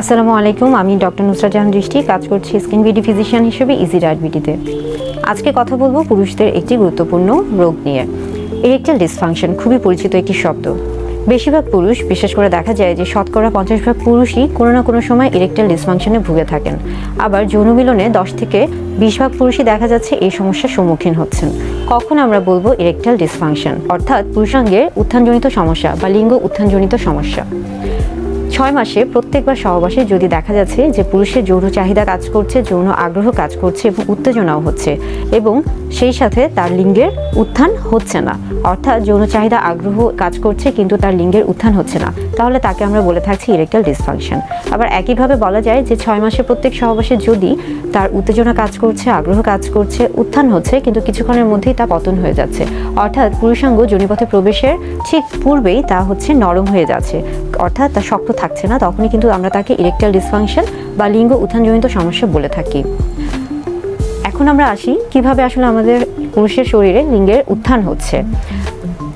আসসালামু আলাইকুম, আমি ডক্টর নুসরাত জাহান দৃষ্টি, কাজ করছি স্কিন বিডি ফিজিশিয়ান হিসেবে ইজি ডায়াবেটিতে আজকে কথা বলব পুরুষদের একটি গুরুত্বপূর্ণ রোগ নিয়ে। ইরেকটাল ডিসফাংশন খুবই পরিচিত একটি শব্দ। বেশিরভাগ পুরুষ, বিশেষ করে দেখা যায় যে শতকরা পঞ্চাশ ভাগ পুরুষই কোনো না কোনো সময় ইরেকটাল ডিসফাংশনে ভুগে থাকেন। আবার যৌন মিলনে দশ থেকে বিশ ভাগ পুরুষই দেখা যাচ্ছে এই সমস্যার সম্মুখীন হচ্ছেন। কখন আমরা বলব ইরেকটাল ডিসফাংশন অর্থাৎ পুরুষাঙ্গের উত্থানজনিত সমস্যা বা লিঙ্গ উত্থানজনিত সমস্যা। ছয় মাসে প্রত্যেকবার সহবাসে যদি দেখা যাচ্ছে যে পুরুষের যৌন চাহিদা কাজ করছে, যৌন আগ্রহ কাজ করছে এবং উত্তেজনাও হচ্ছে এবং সেই সাথে তার লিঙ্গের উত্থান হচ্ছে না। অর্থাৎ যৌন চাহিদা আগ্রহ কাজ করছে, কিন্তু তার লিঙ্গের উত্থান হচ্ছে না। তাহলে তাকে আমরা বলে থাকছি ইরেকটাল ডিসফাংশন আবার একইভাবে বলা যায় যে ছয় মাসে প্রত্যেক সহবাসে যদি তার উত্তেজনা কাজ করছে, আগ্রহ কাজ করছে, উত্থান হচ্ছে, কিন্তু কিছুক্ষণের মধ্যেই তা পতন হয়ে যাচ্ছে। অর্থাৎ পুরুষাঙ্গ যোনিপথে প্রবেশের ঠিক পূর্বেই তা হচ্ছে নরম হয়ে যাচ্ছে। অর্থাৎ তা শক্ত থাকছে না, তখনই কিন্তু আমরা তাকে ইরেকটাল ডিসফাংশন বা লিঙ্গ উত্থানজনিত সমস্যা বলে থাকি। এখন আমরা আসি কীভাবে আসলে আমাদের পুরুষের শরীরে লিঙ্গের উত্থান হচ্ছে।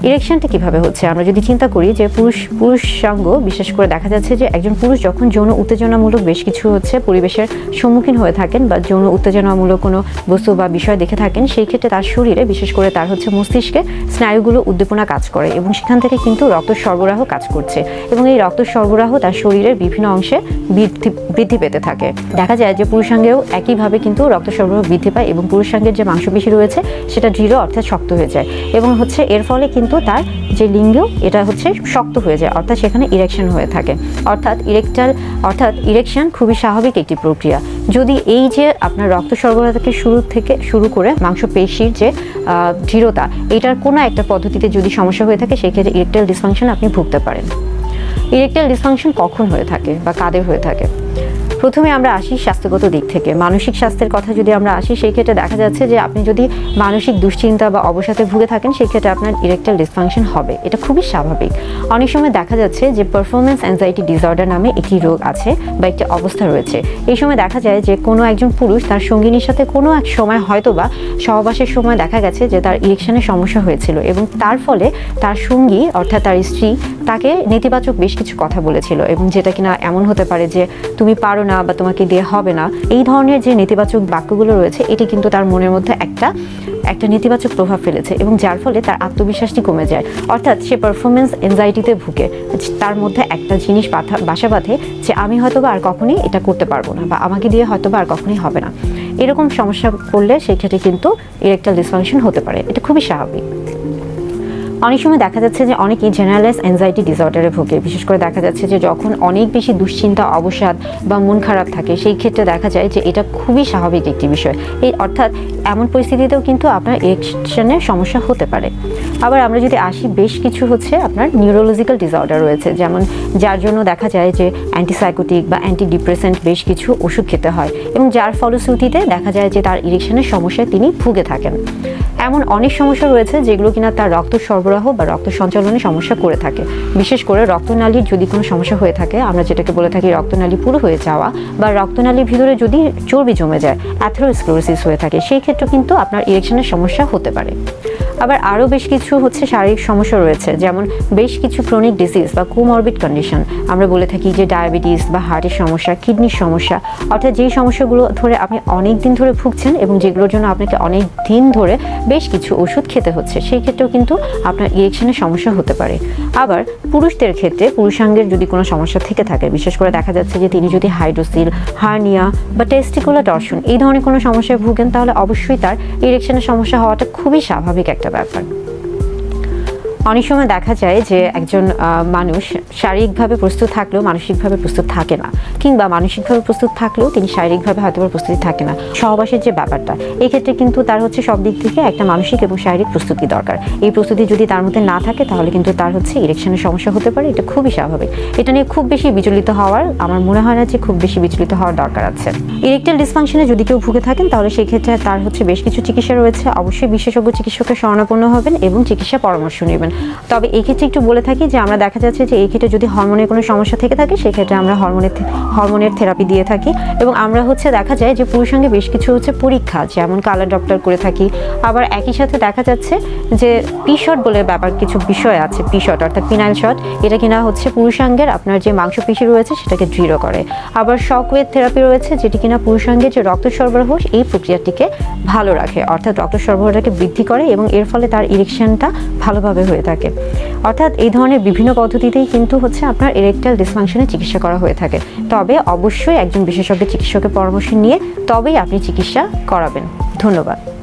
ইরেকশনটা কীভাবে হচ্ছে? আমরা যদি চিন্তা করি যে পুরুষ, পুরুষাঙ্গ, বিশেষ করে দেখা যাচ্ছে যে একজন পুরুষ যখন যৌন উত্তেজনামূলক বেশ কিছু হচ্ছে পরিবেশের সম্মুখীন হয়ে থাকেন বা যৌন উত্তেজনামূলক কোনো বস্তু বা বিষয় দেখে থাকেন, সেই ক্ষেত্রে তার শরীরে, বিশেষ করে তার হচ্ছে মস্তিষ্কে স্নায়ুগুলো উদ্দীপনা কাজ করে এবং সেখান থেকে কিন্তু রক্ত সরবরাহ কাজ করছে এবং এই রক্ত সরবরাহ তার শরীরের বিভিন্ন অংশে বৃদ্ধি বৃদ্ধি পেতে থাকে। দেখা যায় যে পুরুষাঙ্গেও একইভাবে কিন্তু রক্ত সরবরাহ বৃদ্ধি পায় এবং পুরুষাঙ্গের যে মাংসপেশি রয়েছে, সেটা দৃঢ় অর্থাৎ শক্ত হয়ে যায় এবং হচ্ছে এর ফলে কিন্তু তার যে লিঙ্গ এটা হচ্ছে শক্ত হয়ে যায়, অর্থাৎ সেখানে ইরেকশন হয়ে থাকে। অর্থাৎ ইরেকটাল অর্থাৎ ইরেকশন খুবই স্বাভাবিক একটি প্রক্রিয়া। যদি এই যে আপনার রক্ত সরবরাহ থেকে শুরু থেকে শুরু করে মাংসপেশির যে দৃঢ়তা, এটার কোনো একটা পদ্ধতিতে যদি সমস্যা হয়ে থাকে, সেক্ষেত্রে ইরেকটাল ডিসফাংশন আপনি ভুগতে পারেন। ইরেকটাল ডিসফাংশন কখন হয়ে থাকে বা কাদের হয়ে থাকে? প্রথমে আমরা আসি স্বাস্থ্যগত দিক থেকে। মানসিক স্বাস্থ্যের কথা যদি আমরা আসি, সেই ক্ষেত্রে দেখা যাচ্ছে যে আপনি যদি মানসিক দুশ্চিন্তা বা অবসাদে ভুগে থাকেন, সেই ক্ষেত্রে আপনার ইরেকটাল ডিসফাংশন হবে। এটা খুবই স্বাভাবিক। অনেক সময় দেখা যাচ্ছে যে পারফরমেন্স অ্যাংজাইটি ডিসঅর্ডার নামে একটি রোগ আছে বা একটি অবস্থা রয়েছে। এই সময় দেখা যায় যে কোনো একজন পুরুষ তার সঙ্গিনীর সাথে কোনো এক সময় হয়তো বা সহবাসের সময় দেখা গেছে যে তার ইরেকশনের সমস্যা হয়েছিল এবং তার ফলে তার সঙ্গী অর্থাৎ তার স্ত্রী তাকে নেতিবাচক বেশ কিছু কথা বলেছিল এবং যেটা কিনা এমন হতে পারে যে তুমি পারো না বা তোমাকে দিয়ে হবে না, এই ধরনের যে নেতিবাচক বাক্যগুলো রয়েছে, এটি কিন্তু তার মনের মধ্যে একটা একটা নেতিবাচক প্রভাব ফেলেছে এবং যার ফলে তার আত্মবিশ্বাসটি কমে যায়। অর্থাৎ সে পারফরমেন্স এনজাইটিতে ভুগে। তার মধ্যে একটা জিনিস বাধা, বাসা বাঁধে যে আমি হয়তো আর কখনই এটা করতে পারব না বা আমাকে দিয়ে হয়তো আর কখনই হবে না। এরকম সমস্যা করলে সেক্ষেত্রে কিন্তু এর একটা ডিসফাংশন হতে পারে। এটা খুবই স্বাভাবিক। অনেক সময় দেখা যাচ্ছে যে অনেকেই জেনারেলাইজ অ্যাংজাইটি ডিসঅর্ডারে ভোগে। বিশেষ করে দেখা যাচ্ছে যে যখন অনেক বেশি দুশ্চিন্তা, অবসাদ বা মন খারাপ থাকে, সেই ক্ষেত্রে দেখা যায় যে এটা খুবই স্বাভাবিক একটি বিষয়। এই অর্থাৎ এমন পরিস্থিতিতেও কিন্তু আপনার ইরেকশনের সমস্যা হতে পারে। আবার আমরা যদি আসি, বেশ কিছু হচ্ছে আপনার নিউরোলজিক্যাল ডিসঅর্ডার রয়েছে। যেমন যার জন্য দেখা যায় যে অ্যান্টিসাইকোটিক বা অ্যান্টি ডিপ্রেসেন্ট বেশ কিছু ওষুধ খেতে হয়। এবং যার ফলশ্রুতিতে দেখা যায় যে তার ইরেকশনের সমস্যায় তিনি ভুগে থাকেন। এমন অনেক সমস্যা রয়েছে যেগুলো কিনা তার রক্ত সরবরাহ বা রক্ত সঞ্চালনে সমস্যা করে থাকে। বিশেষ করে রক্তনালীর যদি কোনো সমস্যা হয়ে থাকে, আমরা যেটাকে বলে থাকি রক্তনালী পুরো হয়ে যাওয়া বা রক্তনালীর ভিতরে যদি চর্বি জমে যায় অ্যাথেরোস্ক্লোরোসিস হয়ে থাকে, সেই ক্ষেত্রে কিন্তু আপনার ইরেকশনের সমস্যা হতে পারে। আবার আরও বেশ কিছু হচ্ছে শারীরিক সমস্যা রয়েছে, যেমন বেশ কিছু ক্রনিক ডিজিজ বা কোমরবিড কন্ডিশন আমরা বলে থাকি যে ডায়াবেটিস বা হার্টের সমস্যা কিডনির সমস্যা, অর্থাৎ যেই সমস্যাগুলো ধরে আপনি অনেক দিন ধরে ভুগছেন এবং যেগুলোর জন্য আপনাকে অনেক দিন ধরে বেশ কিছু ওষুধ খেতে হচ্ছে, সেই ক্ষেত্রেও কিন্তু আপনার ইরেকশনের সমস্যা হতে পারে। আবার পুরুষদের ক্ষেত্রে পুরুষাঙ্গের যদি কোনো সমস্যা থেকে থাকে, বিশেষ করে দেখা যাচ্ছে যে তিনি যদি হাইড্রোসিল হার্নিয়া বা টেস্টিকুলার টর্শন এই ধরনের কোনো সমস্যায় ভুগেন, তাহলে অবশ্যই তার ইরেকশনের সমস্যা হওয়াটা খুবই স্বাভাবিক একটা ব্যাপার অনেক সময় দেখা যায় যে একজন মানুষ শারীরিকভাবে প্রস্তুত থাকলেও মানসিকভাবে প্রস্তুত থাকে না, কিংবা মানসিকভাবে প্রস্তুত থাকলেও তিনি শারীরিকভাবে হয়তো প্রস্তুতি থাকে না। সহবাসের যে ব্যাপারটা এই ক্ষেত্রে কিন্তু তার হচ্ছে সব দিক থেকে একটা মানসিক এবং শারীরিক প্রস্তুতি দরকার। এই প্রস্তুতি যদি তার মধ্যে না থাকে, তাহলে কিন্তু তার হচ্ছে ইরেকশনের সমস্যা হতে পারে। এটা খুবই স্বাভাবিক। এটা নিয়ে খুব বেশি বিচলিত হওয়ার আমার মনে হয় না যে খুব বেশি বিচলিত হওয়ার দরকার আছে। ইরেকটাল ডিসফাংশনে যদি কেউ ভুগে থাকেন, তাহলে সেই ক্ষেত্রে তার হচ্ছে বেশ কিছু চিকিৎসা রয়েছে। অবশ্যই বিশেষজ্ঞ চিকিৎসকের শরণাপন্ন হবেন এবং চিকিৎসা পরামর্শ নেবেন। করবেন তবে এই ক্ষেত্রে একটু বলে থাকি যে, আমরা দেখা যাচ্ছে যে, এই ক্ষেত্রে যদি হরমোনের কোনো সমস্যা থেকে থাকে, সেক্ষেত্রে আমরা হরমোনের হরমোনের থেরাপি দিয়ে থাকি। এবং আমরা হচ্ছে দেখা যায় যে পুরুষাঙ্গে বেশ কিছু হচ্ছে পরীক্ষা, যেমন কালার ডক্টর করে থাকি। আবার একই সাথে দেখা যাচ্ছে যে পিশট বলে ব্যাপার কিছু বিষয় আছে পিশট অর্থাৎ পিনাইল শট এটা কিনা হচ্ছে পুরুষাঙ্গের আপনার যে মাংসপেশি রয়েছে, সেটাকে দৃঢ় করে। আবার শকওয়েভ থেরাপি রয়েছে, যেটি কিনা পুরুষাঙ্গের যে রক্ত সরবরাহ এই প্রক্রিয়াটিকে ভালো রাখে। অর্থাৎ রক্ত সরবরাহটাকে বৃদ্ধি করে এবং এর ফলে তার ইরেকশনটা ভালোভাবে হয়ে থাকে। অর্থাৎ এই ধরনের বিভিন্ন পদ্ধতিতেই কিন্তু হচ্ছে আপনার ইরেকটাল ডিসফাংশনের চিকিৎসা করা হয়ে থাকে। তবে অবশ্যই একজন বিশেষজ্ঞ চিকিৎসকের পরামর্শ নিয়ে তবেই আপনি চিকিৎসা করাবেন। ধন্যবাদ।